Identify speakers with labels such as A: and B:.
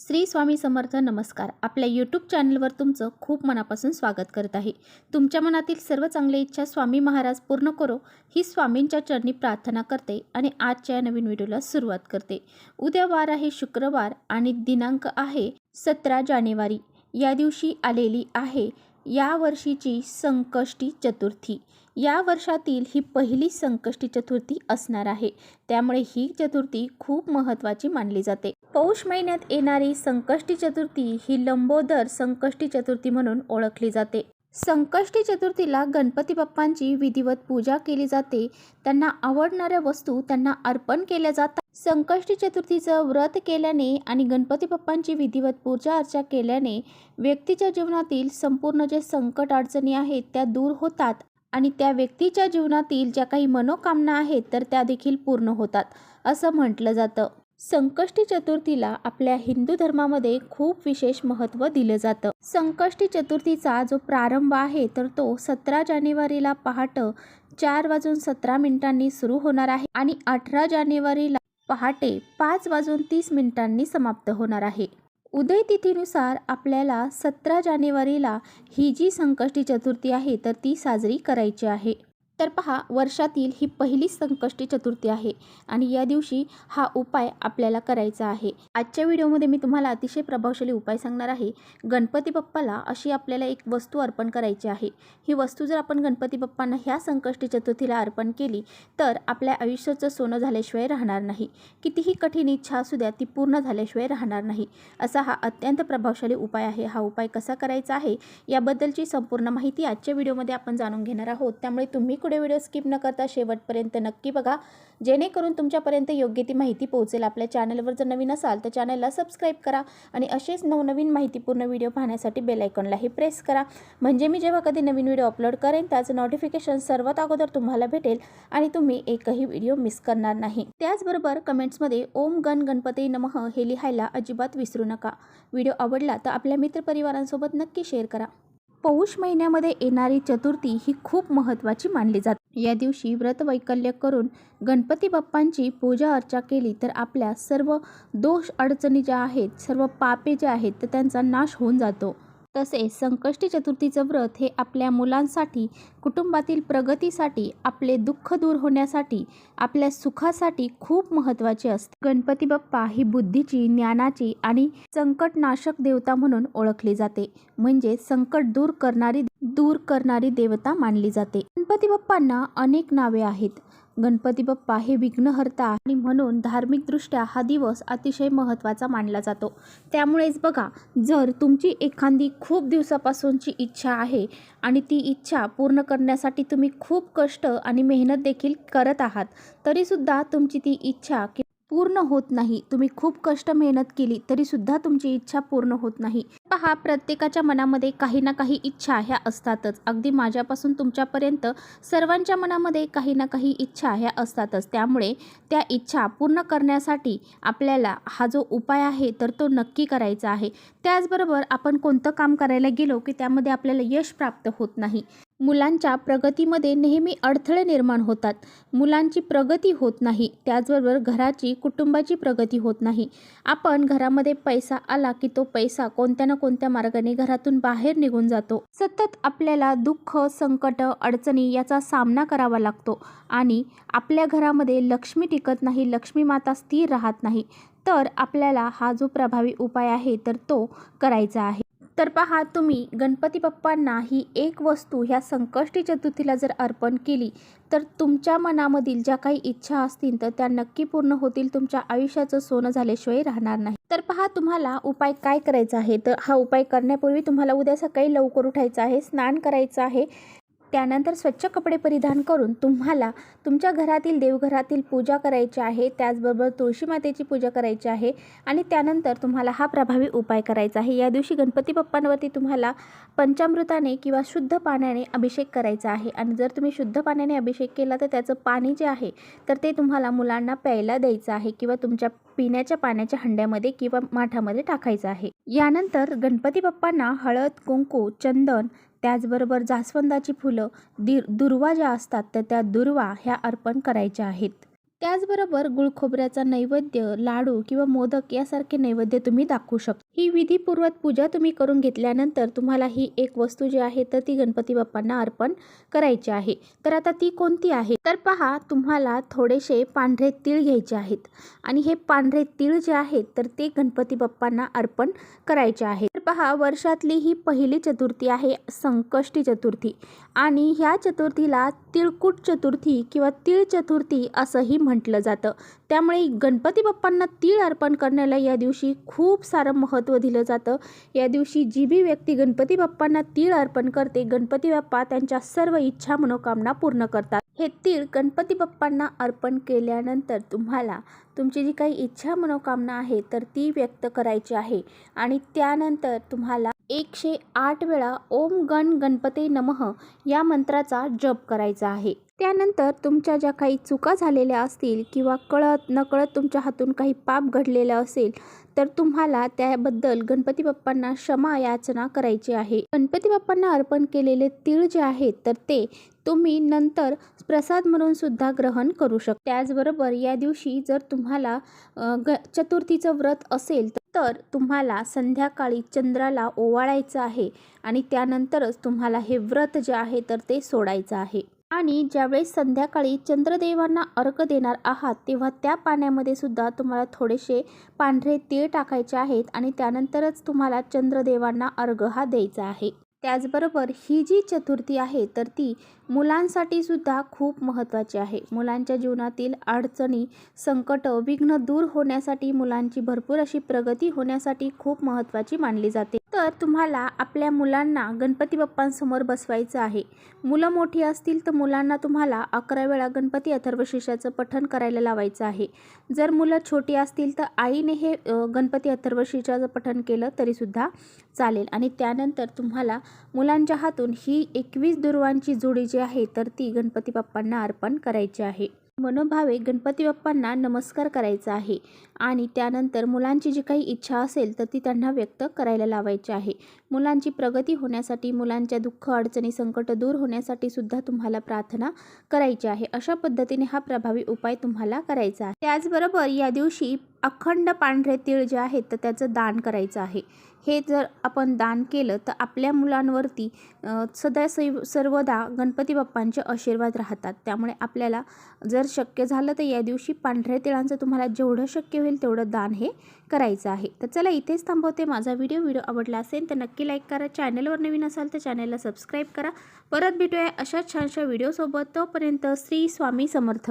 A: श्री स्वामी समर्थ नमस्कार. आपल्या यूट्यूब चॅनलवर तुमचं खूप मनापासून स्वागत करत आहे. तुमच्या मनातील सर्व चांगल्या इच्छा स्वामी महाराज पूर्ण करो ही स्वामींच्या चरणी प्रार्थना करते आणि आजच्या या नवीन व्हिडिओला सुरुवात करते. उद्या वार आहे शुक्रवार आणि दिनांक आहे सतरा जानेवारी. या दिवशी आलेली आहे या वर्षीची संकष्टी चतुर्थी. या वर्षातील ही पहिली संकष्टी चतुर्थी असणार आहे. त्यामुळे ही चतुर्थी खूप महत्त्वाची मानली जाते. पौष महिन्यात येणारी संकष्टी चतुर्थी ही लंबोदर संकष्टी चतुर्थी म्हणून ओळखली जाते. संकष्टी चतुर्थीला गणपती बाप्पांची विधिवत पूजा केली जाते. त्यांना आवडणाऱ्या वस्तू त्यांना अर्पण केल्या जातात. संकष्टी चतुर्थीचं व्रत केल्याने आणि गणपती बाप्पांची विधिवत पूजा अर्चा केल्याने व्यक्तीच्या जीवनातील संपूर्ण जे संकट अडचणी आहेत त्या दूर होतात. आणि त्या व्यक्तीच्या जीवनातील ज्या काही मनोकामना आहेत तर त्या देखील पूर्ण होतात असं म्हटलं जातं. संकष्टी चतुर्थीला आपल्या हिंदू धर्मामध्ये खूप विशेष महत्त्व दिलं जातं. संकष्टी चतुर्थीचा जो प्रारंभ आहे तर तो सतरा जानेवारीला पहाटं चार वाजून सतरा मिनिटांनी सुरू होणार आहे आणि अठरा जानेवारीला पहाटे पाच वाजून तीस मिनिटांनी समाप्त होणार आहे. उदय तिथीनुसार आपल्याला सतरा जानेवारीला ही जी संकष्टी चतुर्थी आहे तर ती साजरी करायची आहे. तर पहा वर्षातील ही पहिली संकष्टी चतुर्थी आहे आणि या दिवशी हा उपाय आपल्याला करायचा आहे. आजच्या व्हिडिओमध्ये मी तुम्हाला अतिशय प्रभावशाली उपाय सांगणार आहे. गणपती बाप्पाला अशी आपल्याला एक वस्तू अर्पण करायची आहे. ही वस्तू जर आपण गणपती बाप्पांना ह्या संकष्टी चतुर्थीला अर्पण केली तर आपल्या आयुष्याचं सोनं झाल्याशिवाय राहणार नाही. कितीही कठीण इच्छा असू द्या ती पूर्ण झाल्याशिवाय राहणार नाही. असा हा अत्यंत प्रभावशाली उपाय आहे. हा उपाय कसा करायचा आहे याबद्दलची संपूर्ण माहिती आजच्या व्हिडिओमध्ये आपण जाणून घेणार आहोत. त्यामुळे तुम्ही पुढे व्हिडिओ स्किप न करता शेवटपर्यंत नक्की बघा. जेणेकरून तुमच्यापर्यंत योग्य ती माहिती पोहोचेल. आपल्या चॅनलवर जर नवीन असाल तर चॅनलला सबस्क्राईब करा आणि असेच नवनवीन माहितीपूर्ण व्हिडिओ पाहण्यासाठी बेलायकॉनलाही प्रेस करा. म्हणजे मी जेव्हा कधी नवीन व्हिडिओ अपलोड करेन त्याचं नोटिफिकेशन सर्वात अगोदर तुम्हाला भेटेल आणि तुम्ही एकही व्हिडिओ मिस करणार नाही. त्याचबरोबर कमेंट्समध्ये ओम गण गणपती नमः हे लिहायला अजिबात विसरू नका. व्हिडिओ आवडला तर आपल्या मित्रपरिवारांसोबत नक्की शेअर करा. पौष महिन्यामध्ये येणारी चतुर्थी ही खूप महत्त्वाची मानली जाते. या दिवशी व्रत वैकल्य करून गणपती बाप्पांची पूजा अर्चा केली तर आपल्या सर्व दोष अडचणी ज्या आहेत सर्व पापे जे आहेत तर त्यांचा नाश होऊन जातो. तसेच संकष्टी चतुर्थीचं व्रत हे आपल्या मुलांसाठी कुटुंबातील प्रगतीसाठी आपले दुःख दूर होण्यासाठी आपल्या सुखासाठी खूप महत्त्वाचे असते. गणपती बाप्पा ही बुद्धीची ज्ञानाची आणि संकटनाशक देवता म्हणून ओळखली जाते. म्हणजे संकट दूर करणारी दूर करणारी देवता मानली जाते. गणपती बाप्पांना अनेक नावे आहेत. गणपती बाप्पा हे विघ्नहर्ता आणि म्हणून धार्मिकदृष्ट्या हा दिवस अतिशय महत्त्वाचा मानला जातो. त्यामुळेच बघा जर तुमची एखादी खूप दिवसापासूनची इच्छा आहे आणि ती इच्छा पूर्ण करण्यासाठी तुम्ही खूप कष्ट आणि मेहनत देखील करत आहात तरीसुद्धा तुमची ती इच्छा पूर्ण होत नाही. तुम्ही खूप कष्ट मेहनत केली तरीसुद्धा तुमची इच्छा पूर्ण होत नाही. पहा प्रत्येकाच्या मनामध्ये काही ना काही इच्छा ह्या असतातच. अगदी माझ्यापासून तुमच्यापर्यंत सर्वांच्या मनामध्ये काही ना काही इच्छा ह्या असतातच. त्यामुळे त्या इच्छा पूर्ण करण्यासाठी आपल्याला हा जो उपाय आहे तर तो नक्की करायचा आहे. त्याचबरोबर आपण कोणतं काम करायला गेलो की त्यामध्ये आपल्याला यश प्राप्त होत नाही. मुलांच्या प्रगतीमध्ये नेहमी अडथळे निर्माण होतात. मुलांची प्रगती होत नाही त्याचबरोबर घराची कुटुंबाची प्रगती होत नाही. आपण घरामध्ये पैसा आला की तो पैसा कोणत्या ना कोणत्या मार्गाने घरातून बाहेर निघून जातो. सतत आपल्याला दुःख संकट अडचणी याचा सामना करावा लागतो आणि आपल्या घरामध्ये लक्ष्मी टिकत नाही लक्ष्मी माता स्थिर राहत नाही तर आपल्याला हा जो प्रभावी उपाय आहे तर तो करायचा आहे. तर पहा तुम्ही गणपती बाप्पांना ही एक वस्तू ह्या संकष्टी चतुर्थीला जर अर्पण केली तर तुमच्या मनामधील ज्या काही इच्छा असतील तर त्या नक्की पूर्ण होतील. तुमच्या आयुष्याचं सोनं झाल्याशिवाय राहणार नाही. तर पहा तुम्हाला उपाय काय करायचा आहे? तर हा उपाय करण्यापूर्वी तुम्हाला उद्या सकाळी लवकर उठायचं आहे स्नान करायचं आहे. त्यानंतर स्वच्छ कपडे परिधान करून तुम्हाला तुमच्या घरातील देवघरातील पूजा करायची आहे त्याचबरोबर तुळशी मातेची पूजा करायची आहे आणि त्यानंतर तुम्हाला हा प्रभावी उपाय करायचा आहे. या दिवशी गणपती बाप्पांवरती तुम्हाला पंचामृताने किंवा शुद्ध पाण्याने अभिषेक करायचा आहे आणि जर तुम्ही शुद्ध पाण्याने अभिषेक केला तर त्याचं पाणी जे आहे तर ते तुम्हाला मुलांना प्यायला द्यायचं आहे किंवा तुमच्या पिण्याच्या पाण्याच्या हंड्यामध्ये किंवा माठामध्ये टाकायचं आहे. यानंतर गणपती बाप्पांना हळद कुंकू चंदन त्याचबरोबर जास्वंदाची फुलं दि दुर्वा ज्या असतात तर त्या दुर्वा ह्या अर्पण करायच्या आहेत. त्याचबरोबर गुळखोबऱ्याचा नैवेद्य लाडू किंवा मोदक यासारखे नैवेद्य तुम्ही दाखवू शकता. ही विधीपूर्वक पूजा तुम्ही करून घेतल्यानंतर तुम्हाला ही एक वस्तू जी आहे तर ती गणपती बाप्पांना अर्पण करायची आहे. तर आता ती कोणती आहे? तर पहा तुम्हाला थोडेसे पांढरे तीळ घ्यायचे आहेत. आणि हे पांढरे तीळ जे आहेत तर ते गणपती बाप्पांना अर्पण करायचे आहे तर पहा वर्षातली ही पहिली चतुर्थी आहे संकष्टी चतुर्थी. आणि ह्या चतुर्थीला तिळकुट चतुर्थी किंवा तीळ चतुर्थी असंही म्हटलं जातं. त्यामुळे गणपती बाप्पांना तीळ अर्पण करण्याला या दिवशी खूप सारं महत्त्व दिलं जातं. या दिवशी जी बी व्यक्ती गणपती बाप्पांना तीळ अर्पण करते गणपती बाप्पा त्यांच्या सर्व इच्छा मनोकामना पूर्ण करतात. हे तीळ गणपती बाप्पांना अर्पण केल्यानंतर तुम्हाला तुमची जी काही इच्छा मनोकामना आहे तर ती व्यक्त करायची आहे. आणि त्यानंतर तुम्हाला एकशे आठ वेळा ओम गण गणपती नमः या मंत्राचा जप करायचा आहे. त्यानंतर तुमच्या ज्या काही चुका झालेल्या असतील किंवा कळत नकळत तुमच्या हातून काही पाप घडलेलं असेल तर तुम्हाला त्याबद्दल गणपती बाप्पांना क्षमा याचना करायची आहे. गणपती बाप्पांना अर्पण केलेले तीळ जे आहेत तर ते तुम्ही नंतर प्रसाद म्हणून सुद्धा ग्रहण करू शकता त्याचबरोबर या दिवशी जर तुम्हाला ग चतुर्थीचं व्रत असेल तर तुम्हाला संध्याकाळी चंद्राला ओवाळायचं आहे आणि त्यानंतरच तुम्हाला हे व्रत जे आहे तर ते सोडायचं आहे. आणि ज्यावेळेस संध्याकाळी चंद्रदेवांना अर्घ देणार आहात तेव्हा त्या पाण्यामध्ये सुद्धा तुम्हाला थोडेसे पांढरे तीळ टाकायचे आहेत आणि त्यानंतरच तुम्हाला चंद्रदेवांना अर्घ हा द्यायचा आहे. त्याचबरोबर ही जी चतुर्थी आहे तर ती मुलांसाठी सुद्धा खूप महत्त्वाची आहे. मुलांच्या जीवनातील अडचणी संकट विघ्न दूर होण्यासाठी मुलांची भरपूर अशी प्रगती होण्यासाठी खूप महत्त्वाची मानली जाते. तर तुम्हाला आपल्या मुलांना गणपती बाप्पांसमोर बसवायचं आहे. मुलं मोठी असतील तर मुलांना तुम्हाला अकरा वेळा गणपती अथर्वशीर्षाचं पठण करायला लावायचं आहे. जर मुलं छोटी असतील तर आईने हे गणपती अथर्वशीर्षाचं पठण केलं तरीसुद्धा चालेल. आणि त्यानंतर तुम्हाला मुलांच्या हातून ही एकवीस दुर्वांची जोडी जी आहे तर ती गणपती बाप्पांना अर्पण करायची आहे. मनोभावे गणपती बाप्पांना नमस्कार करायचा आहे आणि त्यानंतर मुलांची जी काही इच्छा असेल तर ती त्यांना व्यक्त करायला लावायची आहे. मुलांची प्रगती होण्यासाठी मुलांच्या दुःख अडचणी संकट दूर होण्यासाठी सुद्धा तुम्हाला प्रार्थना करायची आहे. अशा पद्धतीने हा प्रभावी उपाय तुम्हाला करायचा आहे. त्याचबरोबर या दिवशी अखंड पांढरे तीळ जे आहेत तर त्याचं दान करायचं आहे. हे जर आपण दान केलं तर आपल्या मुलांवरती सदा सैव सर्वदा गणपती बाप्पांचे आशीर्वाद राहतात. त्यामुळे आपल्याला जर शक्य झालं तर या दिवशी पांढऱ्या तिळांचं तुम्हाला जेवढं शक्य होईल तेवढं दान हे करायचं आहे. तर चला इथेच थांबवते माझा व्हिडिओ. व्हिडिओ आवडला असेल तर नक्की लाईक करा. चॅनलवर नवीन असाल तर चॅनलला सबस्क्राईब करा. परत भेटूया अशा छानशा व्हिडिओसोबत. तोपर्यंत श्री स्वामी समर्थ.